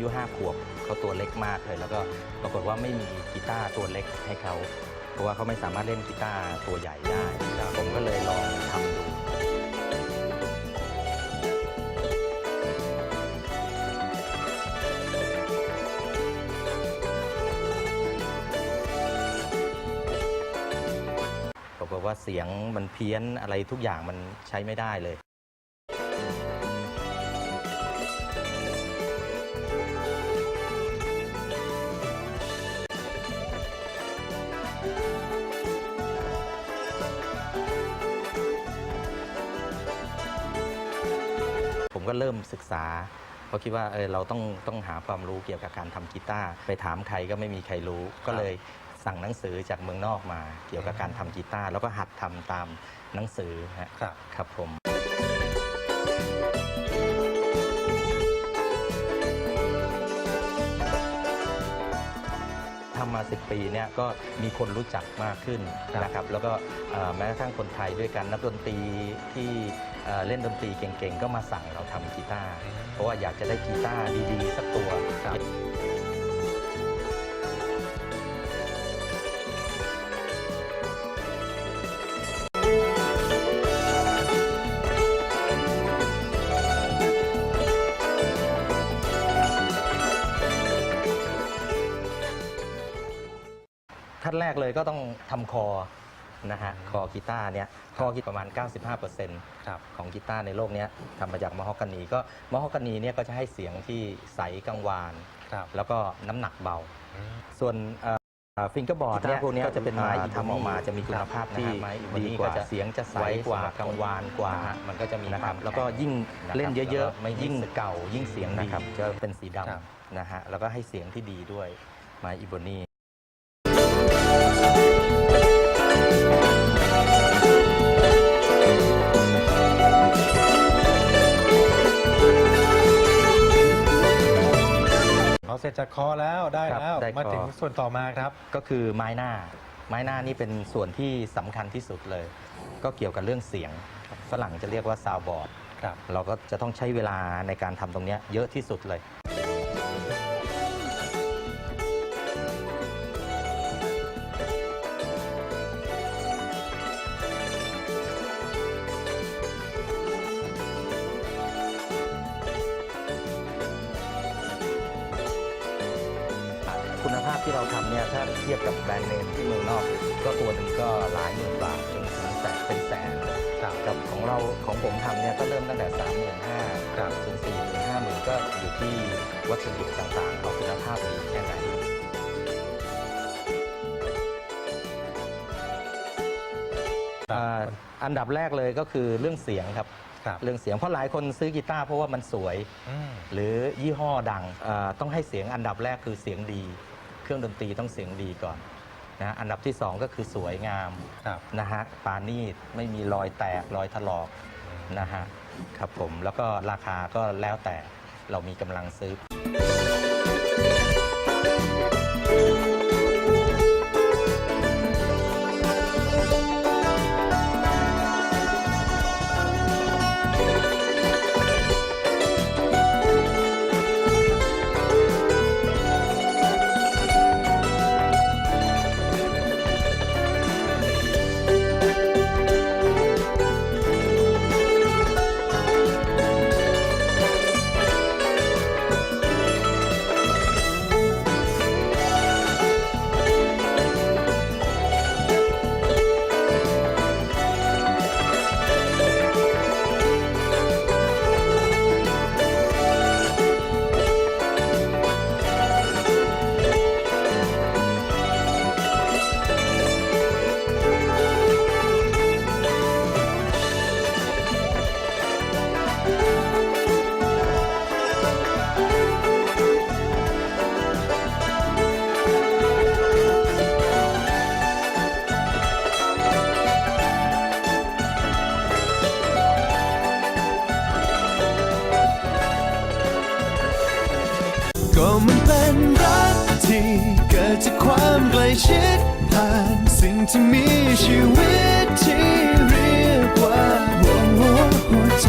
ยุห้าขวบเขาตัวเล็กมากเลย แล้วก็ปรากฏว่าไม่มีกีตาร์ตัวเล็กให้เขาเพราะว่าเขาไม่สามารถเล่นกีตาร์ตัวใหญ่ได้ผมก็เลยลองทำดูปรากฏว่าเสียงมันเพี้ยนอะไรทุกอย่างมันใช้ไม่ได้เลย ก็เริ่มศึกษาเพราะคิดว่าเออเราต้องต้องหาความรู้เกี่ยวกับการทำกีตาร์ไปถามใครก็ไม่มีใครรู้ ก็เลยสั่งหนังสือจากเมืองนอกมา เกี่ยวกับการทำกีตาร์แล้วก็หัดทำตามหนังสือฮะครับ ครับผม ทำมา 10 ปีเนี่ยก็มีคนรู้จักมากขึ้นครับนะครับแล้วก็เอ่อแม้กระทั่งคนไทยด้วยกันนักดนตรีที่ เอ่อเล่นดนตรีเก่งๆ ก็มาสั่งเราทำกีตาร์ เพราะว่าอยากจะได้กีตาร์ดีๆ สักตัวครับขั้นแรกเลยก็ต้องทำคอ นะฮะคอกีตาร์เนี่ยคอกีประมาณ 95%ครับของกีตาร์ในโลกเนี้ยทำมาจากมะฮอกกานีก็มะฮอกกานีเนี่ยก็จะให้เสียงที่ใสกังวาน ครับแล้วก็น้ำหนักเบา อืม ส่วนฟิงเกอร์บอร์ดเนี่ยกีตาร์พวกเนี้ยก็จะเป็นไม้อ่าทำออกมาจะมีคุณภาพที่ไม้อิบานีดีกว่าก็จะเสียงจะใสกว่ากังวานกว่ามันก็จะมีนะครับความแล้วก็ยิ่งนะครับเล่นเยอะแล้วก็ไม่ๆยิ่งสึกเก่ายิ่งเสียงนะดีครับจะเป็นสีดครับำนะฮะแล้วก็ให้เสียงที่ดีด้วยไม้อิบานี สร็จจากคอแล้วได้ครับแล้วได้คอมาถึงส่วนต่อมาครับ ก็คือไม้หน้า ไม้หน้านี่เป็นส่วนที่สำคัญที่สุดเลย ก็เกี่ยวกับเรื่องเสียง ฝรั่งจะเรียกว่าซาวบอร์ด ครับ เราก็จะต้องใช้เวลาในการทำตรงเนี้ยเยอะที่สุดเลย คุณภาพที่เราทำเนี่ยถ้าเทียบกับแบรนด์เนมที่เมืองนอก ก็ตัวหนึ่งก็หลายหมื่นบาทจนถึงแสนเป็นแสนครับกับของเราของผมทำเนี่ยก็เริ่มตั้งแต่ 3 5 0 0 0ครับจน4 0 0 0 0 5 0 0 0ก็อยู่ที่วัตถุดิบต่างๆเขาคุณภาพดีแค่ไหนอ่าอันดับแรกเลยก็คือเรื่องเสียงครับครับเรื่องเสียงเพราะหลายคนซื้อกีตาร์เพราะว่ามันสวยอืมหรือยี่ห้อดังอ่าต้องให้เสียงอันดับแรกคือเสียงดี เครื่องดนตรีต้องเสียงดีก่อนนะอันดับที่สองก็คือสวยงามครับนะฮะปานีตไม่มีรอยแตกรอยถลอกนะฮะครับผมแล้วก็ราคาก็แล้วแต่เรามีกำลังซื้อ ก็มันเป็นรักที่เกิดจากความใกล้ชิดผ่านสิ่งที่มีชีวิตที่เรียกว่าหัวหัวหัวใจ